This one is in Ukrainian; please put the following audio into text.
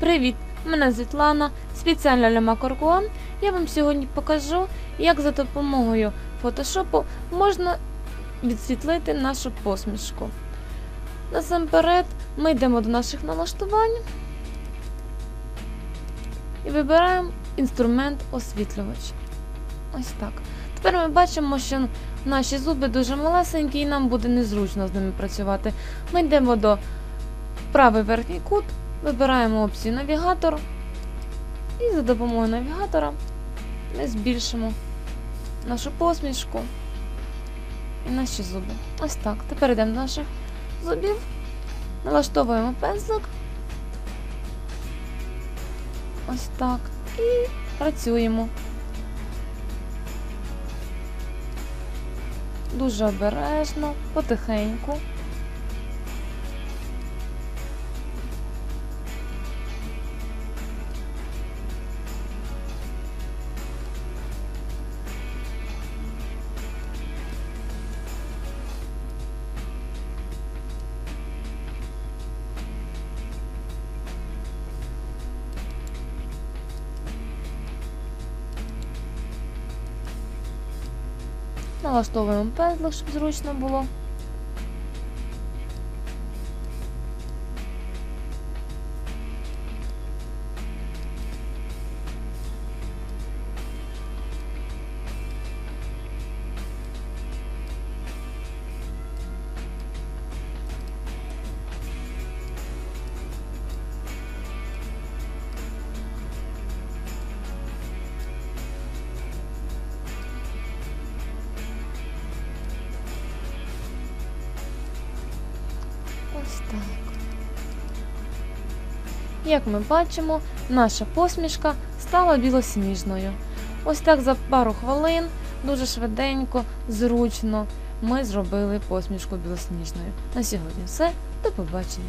Привіт! Мене Світлана, спеціально для Макоркуан. Я вам сьогодні покажу, як за допомогою фотошопу можна відсвітлити нашу посмішку. Насамперед ми йдемо до наших налаштувань і вибираємо інструмент освітлювач. Ось так. Тепер ми бачимо, що наші зуби дуже малесенькі і нам буде незручно з ними працювати. Ми йдемо до правий верхній кут, вибираємо опцію навігатор і за допомогою навігатора ми збільшимо нашу посмішку і наші зуби. Ось так. Тепер йдемо до наших зубів, налаштовуємо пензлик. Ось так. І працюємо. Дуже обережно, потихеньку. Налаштовуємо пензлик, щоб зручно було. Ось так. Як ми бачимо, наша посмішка стала білосніжною. Ось так за пару хвилин, дуже швиденько, зручно ми зробили посмішку білосніжною. На сьогодні все. До побачення.